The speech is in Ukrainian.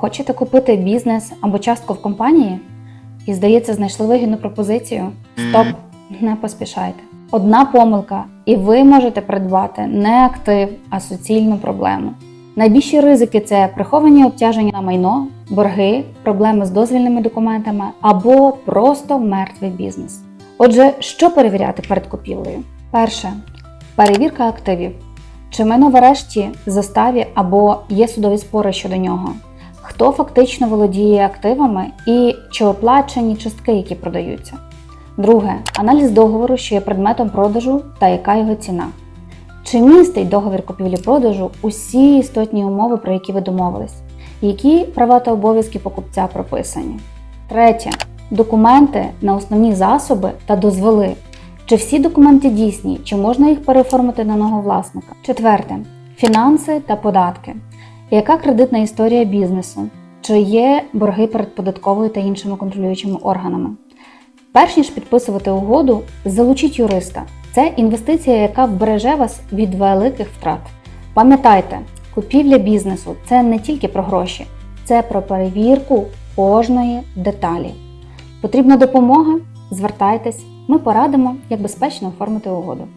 Хочете купити бізнес або частку в компанії? І, здається, знайшли вигідну пропозицію? Стоп, не поспішайте. Одна помилка, і ви можете придбати не актив, а суцільну проблему. Найбільші ризики це приховані обтяження на майно, борги, проблеми з дозвільними документами або просто мертвий бізнес. Отже, що перевіряти перед купівлею? Перше перевірка активів. Чи майно в арешті, заставі або є судові спори щодо нього? Хто фактично володіє активами і чи оплачені частки, які продаються? Друге аналіз договору, що є предметом продажу та яка його ціна. Чи містить договір купівлі-продажу усі істотні умови, про які ви домовились? Які права та обов'язки покупця прописані? Третє документи на основні засоби та дозволи. Чи всі документи дійсні, чи можна їх переоформити на нового власника? Четверте фінанси та податки. Яка кредитна історія бізнесу? Чи є борги перед податковою та іншими контролюючими органами? Перш ніж підписувати угоду, залучіть юриста. Це інвестиція, яка вбереже вас від великих втрат. Пам'ятайте, купівля бізнесу це не тільки про гроші, це про перевірку кожної деталі. Потрібна допомога? Звертайтесь, ми порадимо, як безпечно оформити угоду.